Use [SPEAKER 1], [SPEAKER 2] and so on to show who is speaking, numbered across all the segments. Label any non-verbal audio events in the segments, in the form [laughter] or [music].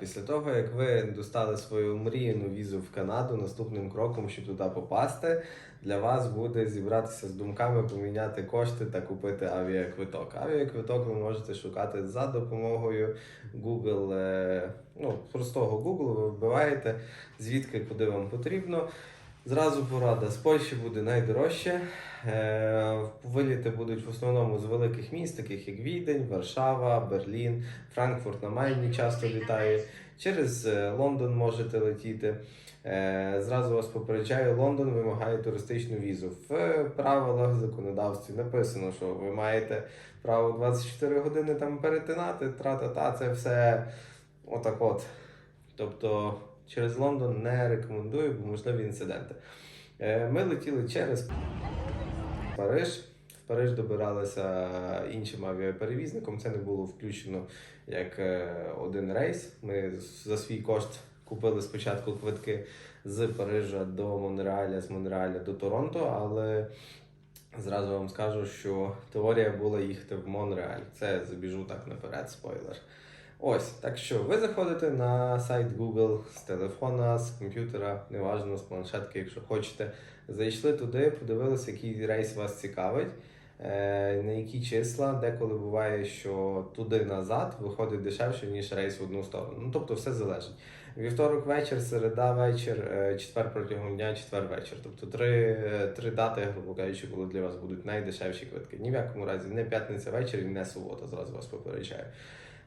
[SPEAKER 1] після того, як ви достали свою мріяну візу в Канаду, наступним кроком, щоб туди попасти, для вас буде зібратися з думками, поміняти кошти та купити авіаквиток. Авіаквиток ви можете шукати за допомогою Google, е, ну, простого Google, ви вбиваєте звідки куди вам потрібно. Зразу порада, з Польщі буде найдорожче. Е, Виліти будуть в основному з великих міст, таких як Відень, Варшава, Берлін, Франкфурт на Майні часто літає. Через е, Лондон можете летіти. Е, Зразу вас попереджаю, Лондон вимагає туристичну візу. В правилах законодавстві написано, що ви маєте право 24 години там перетинати, тра-та-та, це все отак от. Тобто через Лондон не рекомендую, бо можливі інциденти. Ми летіли через Париж. В Париж добиралися іншим авіаперевізником. Це не було включено як е, один рейс. Ми за свій кошт купили спочатку квитки з Парижа до Монреаля, з Монреаля до Торонто, але зразу вам скажу, що теорія була їхати в Монреаль. Це забіжу так наперед, спойлер. Ось, так що ви заходите на сайт Google з телефона, з комп'ютера, неважно, з планшетки, якщо хочете. Зайшли туди, подивилися, який рейс вас цікавить, е, на які числа, деколи буває, що туди-назад виходить дешевше, ніж рейс в одну сторону. Ну, тобто все залежить. Вівторок вечір, середа вечір, е, четвер протягом дня, четвер вечір. Тобто три, три дати, грубо кажучи, коли для вас будуть найдешевші квитки. Ні в якому разі не п'ятниця вечір і не субота, зразу вас попереджаю.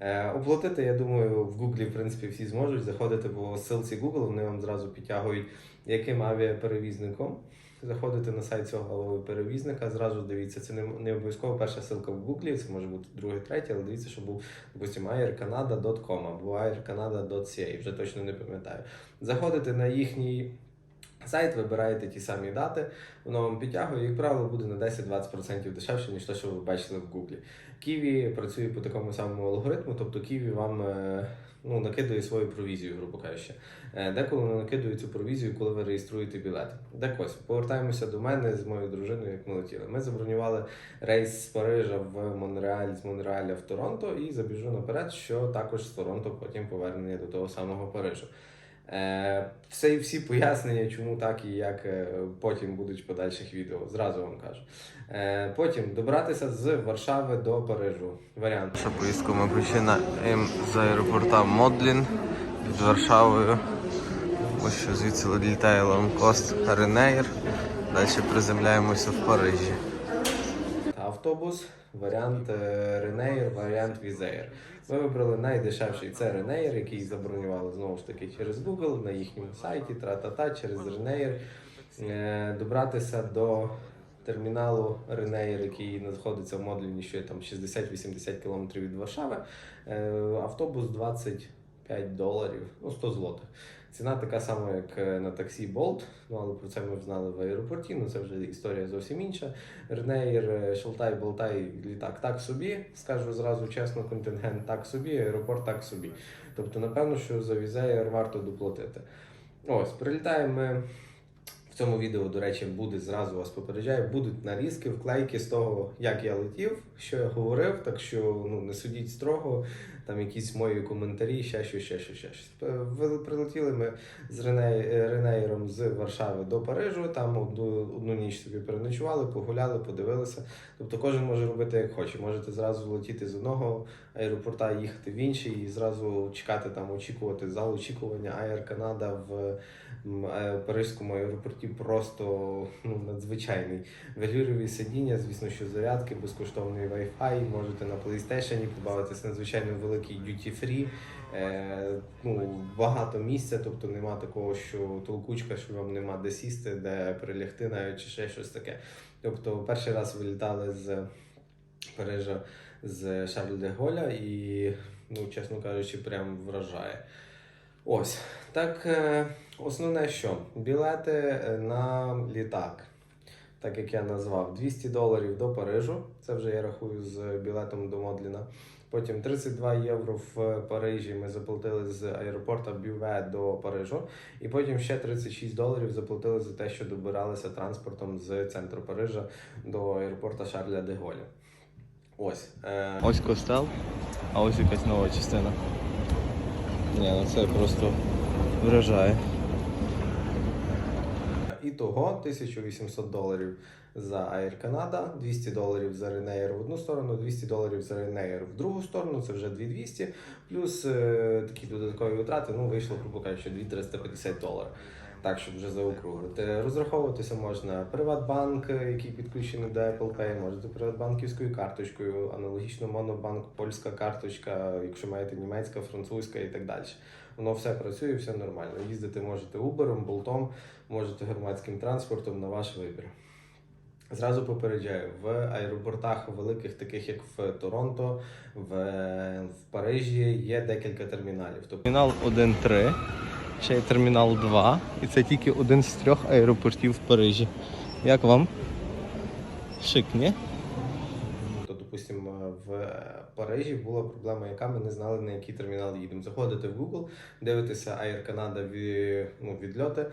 [SPEAKER 1] Е, Оплатити, я думаю, в Гуглі в принципі всі зможуть заходити по ссылці Google, вони вам зразу підтягують, яким авіаперевізником. Заходите на сайт цього авіаперевізника, зразу дивіться, це не, обов'язково перша ссылка в Гуглі, це може бути другий, третій, але дивіться, що був, допустимо, aircanada.com або aircanada.ca, вже точно не пам'ятаю. Заходите на їхній сайт, вибираєте ті самі дати, воно вам підтягує, як правило, буде на 10-20% дешевше, ніж те, що ви бачили в Гуглі. Ківі працює по такому самому алгоритму, тобто Ківі вам е, ну, накидує свою провізію, грубо кажучи. Е, Деколи вони накидують цю провізію, коли ви реєструєте білет. Так ось, повертаємося до мене з моєю дружиною, як ми летіли. Ми забронювали рейс з Парижа в Монреаль, з Монреаля в Торонто, і забіжу наперед, що також з Торонто потім повернення до того самого Парижу. Е, все, всі пояснення, чому так і як е, потім будуть в подальших відео. Зразу вам кажу. Е, потім добратися з Варшави до Парижу. Варіант. Нашу поїздку ми починаємо з аеропорта Модлін під Варшавою. Ось що звідси літає лонгкост Ренейр. Далі приземляємося в Парижі. Автобус, варіант Ренейр, варіант Візеєр. Ми вибрали найдешевший це Ренеєр, який забронювали знову ж таки через Google на їхньому сайті, тра-та-та, через Ренейр. Е, Добратися до терміналу Ренеєр, який знаходиться в Модліні, що там 60-80 км від Варшави. Е, Автобус 25 доларів, ну 100 злотих. Ціна така сама, як е, на таксі Bolt, ну але про це ми знали в аеропорті, ну це вже історія зовсім інша. Ренейр, е, Шалтай, Болтай, літак так собі, скажу зразу чесно, контингент так собі, аеропорт так собі. Тобто, напевно, що за візеєр варто доплатити. Ось, прилітаємо ми. В цьому відео, до речі, буде зразу вас попереджаю, будуть нарізки, вклейки з того, як я летів, що я говорив, так що ну, не судіть строго, там якісь мої коментарі, ще щось, ще щось, ще щось. Е, Прилетіли ми з Рене, е, з Варшави до Парижу, там одну, одну ніч собі переночували, погуляли, подивилися. Тобто кожен може робити як хоче. Можете зразу летіти з одного аеропорта, їхати в інший і зразу чекати там, очікувати зал очікування Air Canada в е, Паризькому аеропорті просто ну, надзвичайний. Велюрові сидіння, звісно, що зарядки, безкоштовний Wi-Fi, можете на PlayStation побавитися надзвичайно великий duty free. Е, ну, багато місця, тобто нема такого, що толкучка, що вам нема де сісти, де прилягти навіть чи ще щось таке. Тобто, перший раз вилітали з Парижа з Шарль де Голля і, ну, чесно кажучи, прям вражає. Ось. Так, е, основне що? Білети на літак. Так як я назвав, 200 доларів до Парижу. Це вже я рахую з білетом до Модліна. Потім 32 євро в Парижі ми заплатили з аеропорта Бюве до Парижу. І потім ще 36 доларів заплатили за те, що добиралися транспортом з центру Парижа до аеропорта Шарля де Голля. Ось. Е...
[SPEAKER 2] Ось костел, а ось якась нова частина.
[SPEAKER 1] Ні, ну це просто вражає. Того 1800 доларів за Air Canada, 200 доларів за Ryanair в одну сторону, 200 доларів за Ryanair в другу сторону, це вже 2200, плюс е, такі додаткові витрати, ну вийшло, грубо кажучи, 2350 доларів. Так, щоб вже заокруглити. Розраховуватися можна Приватбанк, який підключений до Apple Pay, можете Приватбанківською карточкою, аналогічно Монобанк, польська карточка, якщо маєте німецька, французька і так далі. Воно все працює, все нормально. Їздити можете Uber, Болтом, можете громадським транспортом на ваш вибір. Зразу попереджаю, в аеропортах великих, таких як в Торонто, в, в Парижі, є декілька терміналів. Тобто термінал 1.3, ще є термінал 2, і це тільки один з трьох аеропортів в Парижі. Як вам? Шик, ні? В Парижі була проблема, яка ми не знали, на який термінал їдемо. Заходите в Google, дивитеся Air Canada ну, відльоти,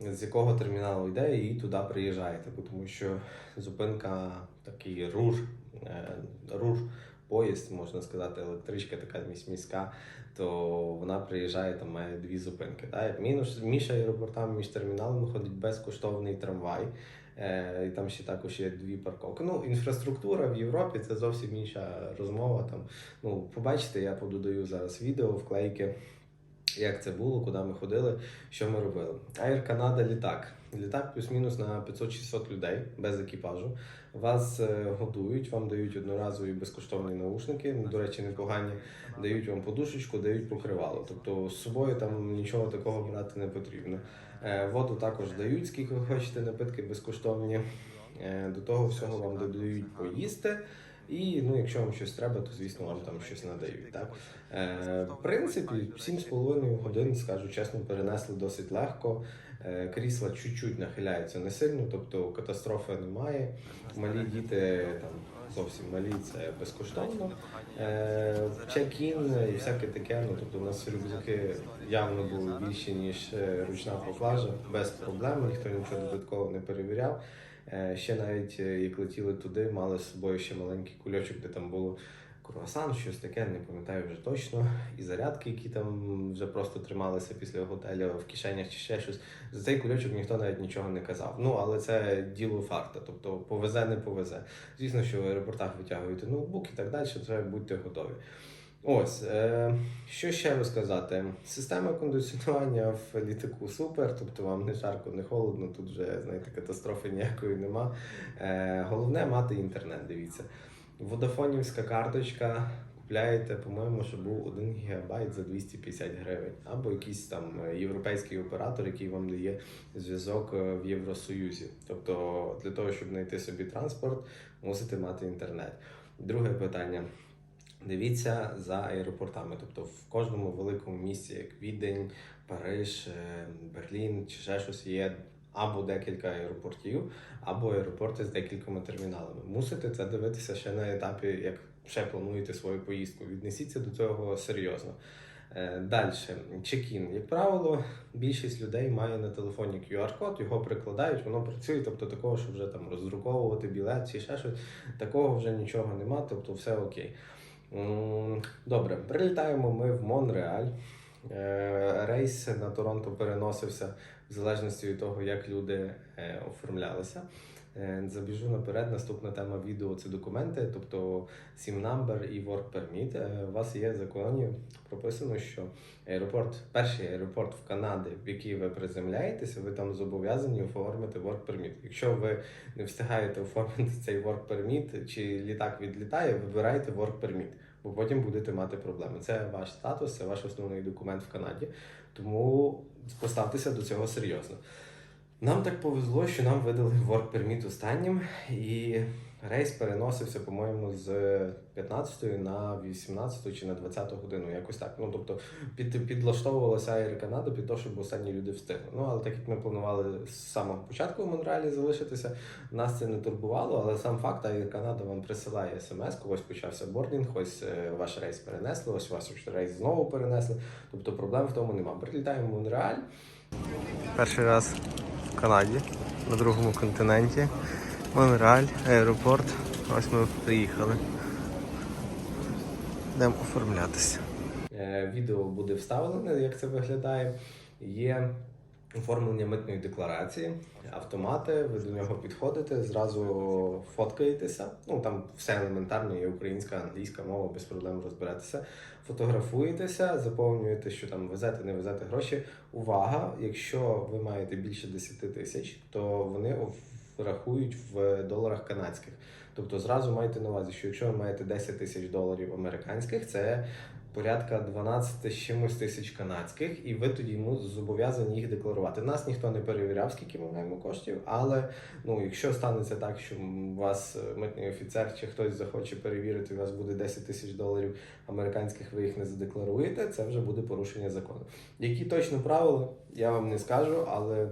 [SPEAKER 1] з якого терміналу йде, і туди приїжджаєте, тому що зупинка такий рур, е, рур. Поїзд, можна сказати, електричка така місь- міська, то вона приїжджає, там має дві зупинки. Так? Між аеропортами, між терміналами ходить безкоштовний трамвай. Е, і там ще також є дві парковки. Ну, інфраструктура в Європі це зовсім інша розмова. Там, ну, побачите, я пододаю зараз відео, вклейки, як це було, куди ми ходили, що ми робили. Air Canada літак. Літак плюс-мінус на 500-600 людей без екіпажу. Вас е, годують, вам дають одноразові безкоштовні наушники, ну, до речі, непогані, дають вам подушечку, дають покривало. Тобто з собою там нічого такого брати не потрібно. Е, Воду також дають, скільки ви хочете, напитки безкоштовні. Е, До того всього вам додають поїсти. І ну, якщо вам щось треба, то звісно вам там щось надають. Так? Е, в принципі, 7,5 годин, скажу чесно, перенесли досить легко. Е, крісла чуть-чуть нахиляються не сильно, тобто катастрофи немає. Малі діти там зовсім малі, це безкоштовно. Е, чек-ін і всяке таке. Ну тобто у нас рюкзаки явно були більші, ніж е, ручна поклажа, без проблем, ніхто нічого додатково не перевіряв. Е, Ще навіть е, як летіли туди, мали з собою ще маленький кульочок, де там було круасан, щось таке, не пам'ятаю вже точно. І зарядки, які там вже просто трималися після готелю в кишенях чи ще щось. За цей кульочок ніхто навіть нічого не казав. Ну але це діло факта, тобто повезе, не повезе. Звісно, що в аеропортах витягуєте ноутбук і так далі, треба будьте готові. Ось, е, що ще розказати? Система кондиціонування в літаку супер, тобто вам не жарко, не холодно, тут вже знаєте, катастрофи ніякої нема. Е, головне мати інтернет, дивіться. Водафонівська карточка. Купляєте, по-моєму, що був 1 ГБ за 250 гривень, або якийсь там європейський оператор, який вам дає зв'язок е, в Євросоюзі. Тобто, для того, щоб знайти собі транспорт, мусите мати інтернет. Друге питання. Дивіться за аеропортами, тобто в кожному великому місті, як Відень, Париж, е, Берлін чи ще щось є або декілька аеропортів, або аеропорти з декількома терміналами. Мусите це дивитися ще на етапі, як ще плануєте свою поїздку. Віднесіться до цього серйозно. Далі, чекін. Як правило, більшість людей має на телефоні QR-код, його прикладають, воно працює, тобто такого, що вже там роздруковувати білет чи ще щось, такого вже нічого нема, тобто все окей. Добре, прилітаємо ми в Монреаль. Е, Рейс на Торонто переносився в залежності від того, як люди е, оформлялися. Е, Забіжу наперед. Наступна тема відео це документи, тобто SIM number і Work Permit. Е, У вас є в законі прописано, що аеропорт, перший аеропорт в Канаді, в який ви приземляєтеся, ви там зобов'язані оформити Work Permit. Якщо ви не встигаєте оформити цей Work Permit, чи літак відлітає, вибирайте Work Permit, бо потім будете мати проблеми. Це ваш статус, це ваш основний документ в Канаді. Тому поставтеся до цього серйозно. Нам так повезло, що нам видали Work Permit останнім, і рейс переносився, по-моєму, з 15 на 18 чи на 20 годину, якось так. Ну тобто під, підлаштовувалася Air Canada під те, щоб останні люди встигли. Ну але так як ми планували з самого початку в Монреалі залишитися, нас це не турбувало, але сам факт Air Canada вам присилає смс, ось почався бордінг, ось е, ваш рейс перенесли, ось ваш рейс знову перенесли. Тобто проблем в тому нема. Прилітаємо в Монреаль. Перший раз в Канаді, на другому континенті. Монреаль, аеропорт. Ось ми приїхали. Йдемо оформлятися. Е, Відео буде вставлене, як це виглядає. Є оформлення митної декларації, автомати, ви до нього підходите, зразу фоткаєтеся. Ну там все елементарно, є українська, англійська мова, без проблем розберетеся. Фотографуєтеся, заповнюєте, що там везете, не везете гроші. Увага! Якщо ви маєте більше 10 тисяч, то вони рахують в доларах канадських. Тобто зразу майте на увазі, що якщо ви маєте 10 тисяч доларів американських, це порядка 12 з чимось тисяч канадських, і ви тоді ну, зобов'язані їх декларувати. Нас ніхто не перевіряв, скільки ми маємо коштів, але ну, якщо станеться так, що вас е, митний офіцер чи хтось захоче перевірити, у вас буде 10 тисяч доларів американських, ви їх не задекларуєте, це вже буде порушення закону. Які точно правила, я вам не скажу, але.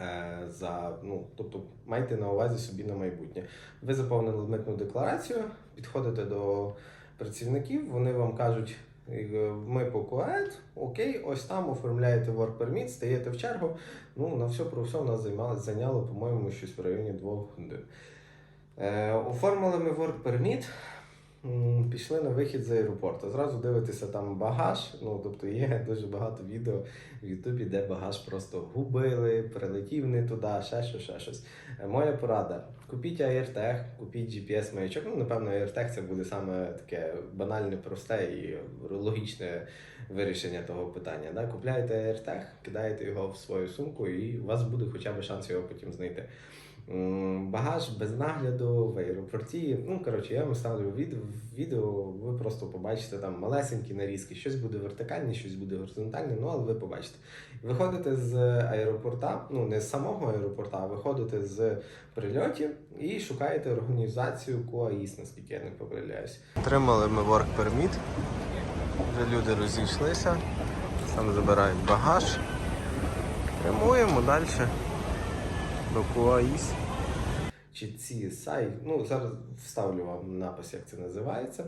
[SPEAKER 1] е, За, ну, тобто майте на увазі собі на майбутнє. Ви заповнили митну декларацію, підходите до працівників, вони вам кажуть, е, ми по КУЕД, окей, ось там оформляєте work permit, стаєте в чергу. Ну, на все про все у нас займало, зайняло, по-моєму, щось в районі двох годин. Е, оформили ми work permit, пішли на вихід з аеропорту. Зразу дивитися там багаж. Ну, тобто є дуже багато відео в Ютубі, де багаж просто губили, прилетів не туди, ще щось, ще щось. Е, Моя порада: купіть AirTag, купіть GPS-маячок. Ну, напевно, AirTag це буде саме таке банальне, просте і логічне вирішення того питання. Да? Купляєте AirTag, кидаєте його в свою сумку, і у вас буде хоча б шанс його потім знайти. М, Багаж без нагляду в аеропорті. Ну, коротше, я вам ставлю відео, відео, ви просто побачите там малесенькі нарізки, щось буде вертикальне, щось буде горизонтальне, ну але ви побачите. Виходите з аеропорта, ну не з самого аеропорта, а виходите з прильотів і шукаєте організацію КУАІС, наскільки я не помиляюсь. Отримали ми work permit, вже люди розійшлися, сам забирають багаж. Прямуємо далі до КУАІС. Чи ці сайт, ну зараз вставлю вам напис, як це називається.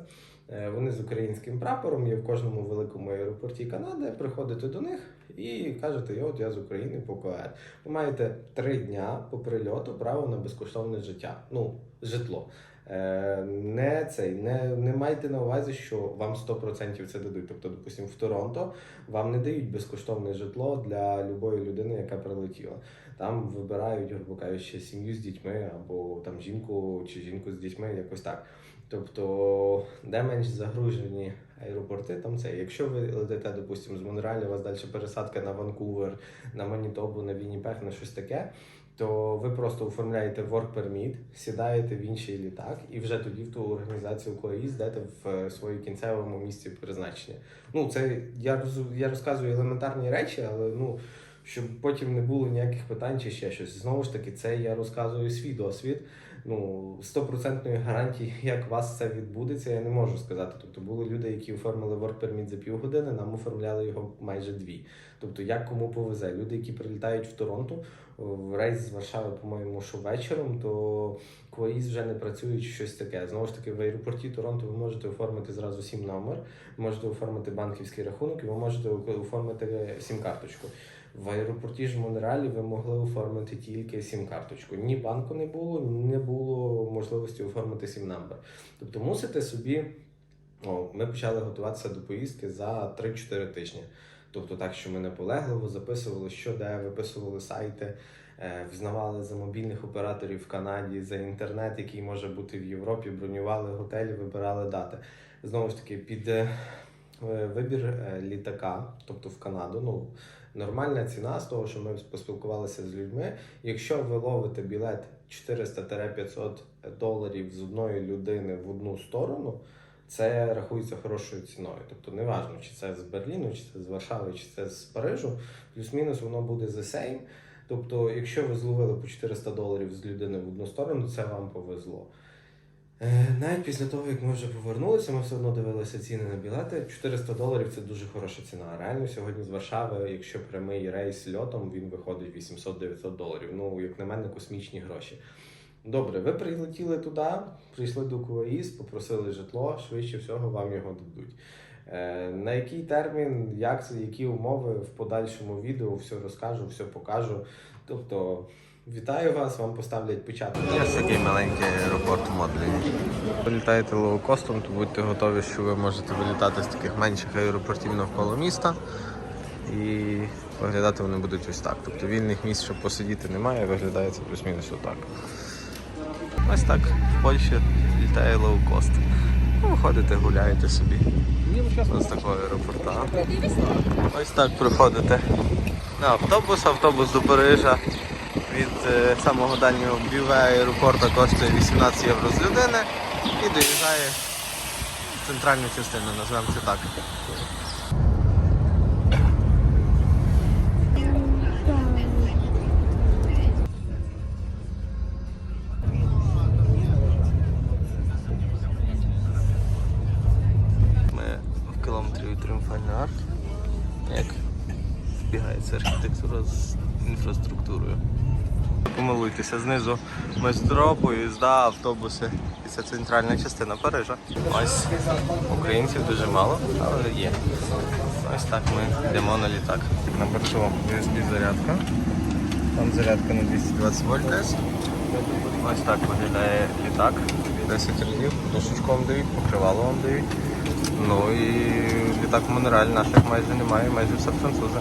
[SPEAKER 1] Е, Вони з українським прапором є в кожному великому аеропорті Канади. Приходите до них і кажете, «Я от я з України по КОЕД. Ви маєте три дня по прильоту право на безкоштовне життя. Ну, житло. Е, Не цей, не, не майте на увазі, що вам 100% це дадуть. Тобто, допустимо, в Торонто вам не дають безкоштовне житло для любої людини, яка прилетіла. Там вибирають, грубо кажучи, сім'ю з дітьми або там жінку чи жінку з дітьми, якось так. Тобто, де менш загружені аеропорти, там це. Якщо ви летите, допустимо, з Монреаля, у вас далі пересадка на Ванкувер, на Манітобу, на Вінніпех, на щось таке, то ви просто оформляєте work permit, сідаєте в інший літак і вже тоді в ту організацію КОАІС йдете в е, своєму кінцевому місці призначення. Ну, це я розказую елементарні речі, але ну. Щоб потім не було ніяких питань чи ще щось. Знову ж таки, це я розказую свій досвід. Ну, стопроцентної гарантії, [laughs] як у вас це відбудеться, я не можу сказати. Тобто були люди, які оформили work permit за півгодини, нам оформляли його майже дві. Тобто, як кому повезе. Люди, які прилітають в Торонто, в рейс з Варшави, по-моєму, що вечором, то квоїз вже не працюють щось таке. Знову ж таки, в аеропорті Торонто ви можете оформити зразу сім номер, можете оформити банківський рахунок і ви можете оформити сім-карточку. В аеропорті ж Монреалі ви могли оформити тільки сім-карточку. Ні банку не було, не було можливості оформити сім номер. Тобто мусите собі. О, ми почали готуватися до поїздки за 3-4 тижні. Тобто так, що ми наполегливо записували, що де, виписували сайти, е, взнавали за мобільних операторів в Канаді, за інтернет, який може бути в Європі, бронювали готелі, вибирали дати. Знову ж таки, під е, вибір е, літака, тобто в Канаду, ну нормальна ціна з того, що ми поспілкувалися з людьми. Якщо ви ловите білет 400-500 доларів з одної людини в одну сторону, це рахується хорошою ціною. Тобто неважно, чи це з Берліну, чи це з Варшави, чи це з Парижу, плюс-мінус воно буде the same. Тобто, якщо ви зловили по 400 доларів з людини в одну сторону, це вам повезло. Е, Навіть після того, як ми вже повернулися, ми все одно дивилися ціни на білети. 400 доларів це дуже хороша ціна. Реально сьогодні з Варшави, якщо прямий рейс льотом, він виходить 800-900 доларів. Ну, як на мене, космічні гроші. Добре, ви прилетіли туди, прийшли до КУАІС, попросили житло, швидше всього вам його дадуть. Е, на який термін, як це, які умови в подальшому відео, все розкажу, все покажу. Тобто Вітаю вас, вам поставлять печатку. Ось такий маленький аеропорт в Модліні. Ви літаєте лоукостом, то будьте готові, що ви можете вилітати з таких менших аеропортів навколо міста. І виглядати вони будуть ось так. Тобто вільних місць, щоб посидіти, немає, виглядає це плюс-мінус отак. Ось так в Польщі літає лоукост. Ну, виходите, гуляєте собі. Ось такого аеропорта. Ось так приходите на автобус, автобус до Парижа від е, самого дальнього біве аеропорту коштує 18 євро з людини і доїжджає в центральну частину, назвемо це так. Тріумфальної арки. Як збігається архітектура з інфраструктурою. Помилуйтеся, знизу метро, поїзда, автобуси. І це центральна частина Парижа. Ось українців дуже мало, але є. Ось так ми йдемо на літак. На борту USB зарядка. Там зарядка на 220 вольт. Ось так виглядає літак. 10 рядів, подушечку вам дають, покривало вам дають. Ну і літак монреаль наших майже немає, майже все французи.